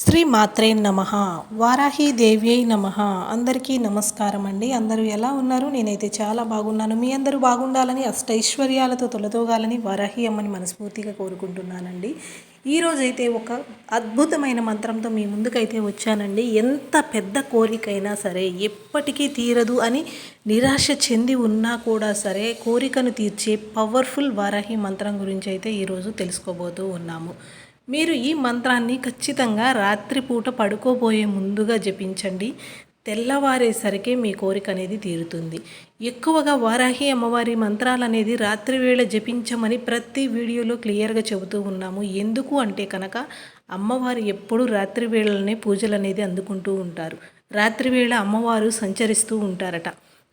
శ్రీ మాత్రే నమ. వారాహి దేవ్యై నమ. అందరికీ నమస్కారం అండి. అందరూ ఎలా ఉన్నారు? నేనైతే చాలా బాగున్నాను. మీ అందరూ బాగుండాలని అష్టైశ్వర్యాలతో తొలతోగాలని వారాహి అమ్మని మనస్ఫూర్తిగా కోరుకుంటున్నానండి. ఈరోజైతే ఒక అద్భుతమైన మంత్రంతో మీ ముందుకైతే వచ్చానండి. ఎంత పెద్ద కోరికైనా సరే ఎప్పటికీ తీరదు అని నిరాశ చెంది ఉన్నా కూడా సరే కోరికను తీర్చే పవర్ఫుల్ వారాహి మంత్రం గురించి అయితే ఈరోజు తెలుసుకోబోతూ ఉన్నాము. మీరు ఈ మంత్రాన్ని ఖచ్చితంగా రాత్రిపూట పడుకోబోయే ముందుగా జపించండి. తెల్లవారేసరికి మీ కోరిక అనేది తీరుతుంది. ఎక్కువగా వారాహి అమ్మవారి మంత్రాలు అనేది రాత్రి వేళ జపించమని ప్రతి వీడియోలో క్లియర్గా చెబుతూ ఉన్నాము. ఎందుకు అంటే కనుక అమ్మవారు ఎప్పుడూ రాత్రి వేళలనే పూజలు అనేది అందుకుంటూ ఉంటారు. రాత్రి వేళ అమ్మవారు సంచరిస్తూ ఉంటారట.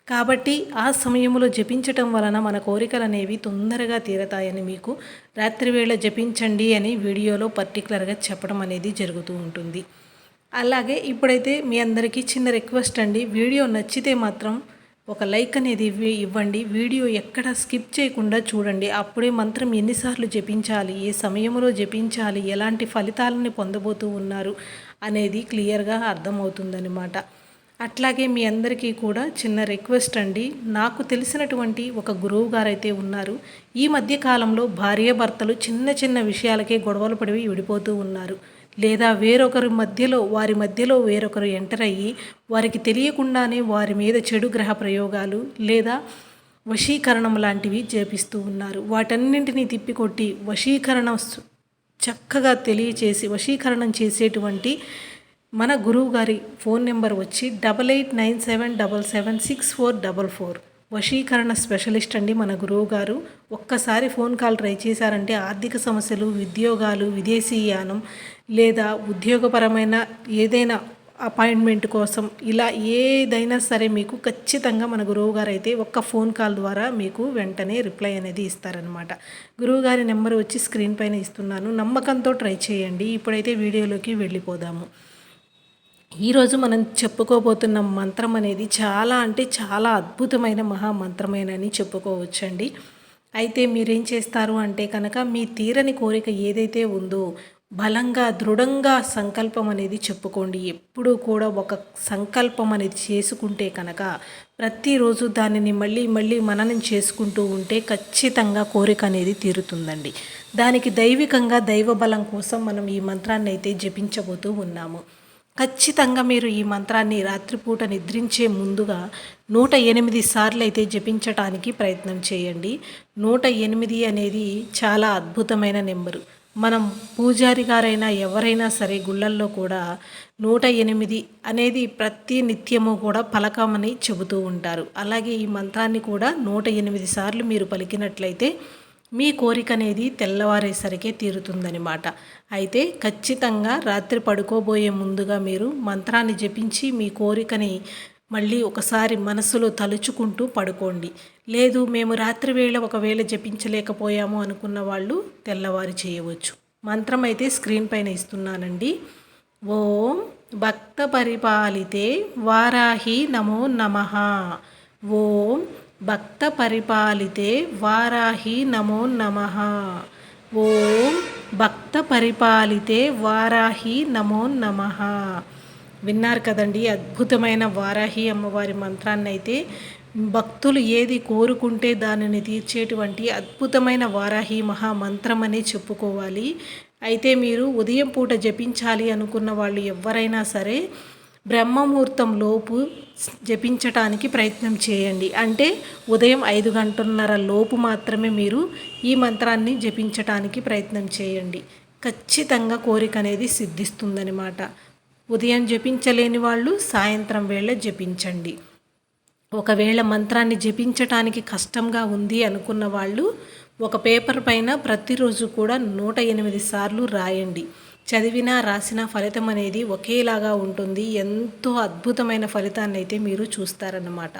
కాబట్టి ఆ సమయంలో జపించటం వలన మన కోరికలు అనేవి తొందరగా తీరతాయని మీకు రాత్రివేళ జపించండి అని వీడియోలో పర్టికులర్గా చెప్పడం అనేది జరుగుతూ ఉంటుంది. అలాగే ఇప్పుడైతే మీ అందరికీ చిన్న రిక్వెస్ట్ అండి. వీడియో నచ్చితే మాత్రం ఒక లైక్ అనేది ఇవ్వండి. వీడియో ఎక్కడ స్కిప్ చేయకుండా చూడండి. అప్పుడే మంత్రం ఎన్నిసార్లు జపించాలి ఏ సమయంలో జపించాలి ఎలాంటి ఫలితాలని పొందబోతూ ఉన్నారు అనేది క్లియర్గా అర్థమవుతుందన్నమాట. అట్లాగే మీ అందరికీ కూడా చిన్న రిక్వెస్ట్ అండి. నాకు తెలిసినటువంటి ఒక గురువు గారైతే ఉన్నారు. ఈ మధ్య కాలంలో భార్యాభర్తలు చిన్న చిన్న విషయాలకే గొడవలు పడివి విడిపోతూ ఉన్నారు. లేదా వేరొకరి మధ్యలో వారి మధ్యలో వేరొకరు ఎంటర్ అయ్యి వారికి తెలియకుండానే వారి మీద చెడు గ్రహ ప్రయోగాలు లేదా వశీకరణం లాంటివి చేపిస్తూ ఉన్నారు. వాటన్నింటినీ తిప్పికొట్టి వశీకరణ చక్కగా తెలియచేసి వశీకరణం చేసేటువంటి మన గురువు గారి ఫోన్ నెంబర్ వచ్చి double eight nine seven double seven six four double four. వశీకరణ స్పెషలిస్ట్ అండి మన గురువు గారు ఒక్కసారి ఫోన్ కాల్ ట్రై చేశారంటే ఆర్థిక సమస్యలు ఉద్యోగాలు విదేశీయానం లేదా ఉద్యోగపరమైన ఏదైనా అపాయింట్మెంట్ కోసం ఇలా ఏదైనా సరే మీకు ఖచ్చితంగా మన గురువు గారు అయితే ఒక్క ఫోన్ కాల్ ద్వారా మీకు వెంటనే రిప్లై అనేది ఇస్తారనమాట గురువుగారి నెంబర్ వచ్చి స్క్రీన్ పైన ఇస్తున్నాను. నమ్మకంతో ట్రై చేయండి. ఇప్పుడైతే వీడియోలోకి వెళ్ళిపోదాము. ఈరోజు మనం చెప్పుకోబోతున్న మంత్రం అనేది చాలా అంటే చాలా అద్భుతమైన మహామంత్రమేనని చెప్పుకోవచ్చండి. అయితే మీరేం చేస్తారు అంటే కనుక మీ తీరని కోరిక ఏదైతే ఉందో బలంగా దృఢంగా సంకల్పం అనేది చెప్పుకోండి. ఎప్పుడూ కూడా ఒక సంకల్పం అనేది చేసుకుంటే కనుక ప్రతిరోజు దానిని మళ్ళీ మళ్ళీ మననం చేసుకుంటూ ఉంటే ఖచ్చితంగా కోరిక అనేది తీరుతుందండి. దానికి దైవికంగా దైవ బలం కోసం మనం ఈ మంత్రాన్ని అయితే జపించబోతూ ఉన్నాము. ఖచ్చితంగా మీరు ఈ మంత్రాన్ని రాత్రిపూట నిద్రించే ముందుగా నూట ఎనిమిది సార్లు అయితే జపించటానికి ప్రయత్నం చేయండి. నూట ఎనిమిది అనేది చాలా అద్భుతమైన నెంబరు. మనం పూజారి గారైనా ఎవరైనా సరే గుళ్ళల్లో కూడా నూట ఎనిమిది అనేది ప్రతి నిత్యము కూడా పలకమని చెబుతూ ఉంటారు. అలాగే ఈ మంత్రాన్ని కూడా నూట ఎనిమిది సార్లు మీరు పలికినట్లయితే మీ కోరిక అనేది తెల్లవారేసరికే తీరుతుందనమాట అయితే ఖచ్చితంగా రాత్రి పడుకోబోయే ముందుగా మీరు మంత్రాన్ని జపించి మీ కోరికని మళ్ళీ ఒకసారి మనసులో తలుచుకుంటూ పడుకోండి. లేదు మేము రాత్రి వేళ ఒకవేళ జపించలేకపోయాము అనుకున్న వాళ్ళు తెల్లవారి చేయవచ్చు. మంత్రం అయితే స్క్రీన్ పైన ఇస్తున్నానండి. ఓం భక్త పరిపాలితే వారాహి నమో నమ. ఓం భక్త పరిపాలితే వారాహి నమో నమ. ఓం భక్త పరిపాలితే వారాహి నమో నమ. విన్నారు కదండి అద్భుతమైన వారాహి అమ్మవారి మంత్రాన్ని అయితే భక్తులు ఏది కోరుకుంటే దానిని తీర్చేటువంటి అద్భుతమైన వారాహి మహామంత్రం అనే చెప్పుకోవాలి. అయితే మీరు ఉదయం పూట జపించాలి అనుకున్న వాళ్ళు ఎవరైనా సరే బ్రహ్మముహూర్తంలోపు జపించటానికి ప్రయత్నం చేయండి. అంటే ఉదయం ఐదు గంటన్నర లోపు మాత్రమే మీరు ఈ మంత్రాన్ని జపించటానికి ప్రయత్నం చేయండి. ఖచ్చితంగా కోరిక అనేది సిద్ధిస్తుందనమాట ఉదయం జపించలేని వాళ్ళు సాయంత్రం వేళ జపించండి. ఒకవేళ మంత్రాన్ని జపించటానికి కష్టంగా ఉంది అనుకున్న వాళ్ళు ఒక పేపర్ పైన ప్రతిరోజు కూడా నూట ఎనిమిది సార్లు రాయండి. చదివినా రాసిన ఫలితం అనేది ఒకేలాగా ఉంటుంది. ఎంతో అద్భుతమైన ఫలితాన్ని అయితే మీరు చూస్తారన్నమాట.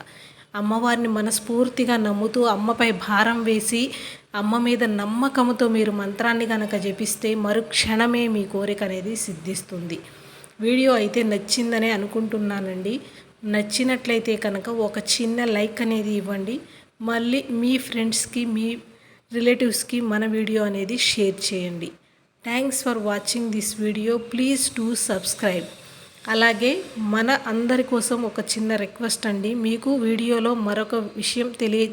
అమ్మవారిని మనస్ఫూర్తిగా నమ్ముతూ అమ్మపై భారం వేసి అమ్మ మీద నమ్మకంతో మీరు మంత్రాన్ని కనుక జపిస్తే మరుక్షణమే మీ కోరిక అనేది సిద్ధిస్తుంది. వీడియో అయితే నచ్చిందనే అనుకుంటున్నానండి. నచ్చినట్లయితే కనుక ఒక చిన్న లైక్ అనేది ఇవ్వండి. మళ్ళీ మీ ఫ్రెండ్స్కి మీ రిలేటివ్స్కి మన వీడియో అనేది షేర్ చేయండి. Thanks for watching this video please to subscribe అలాగే మన అందరి కోసం ఒక చిన్న రిక్వెస్ట్ అండి. మీకు వీడియోలో మరొక విషయం తెలియ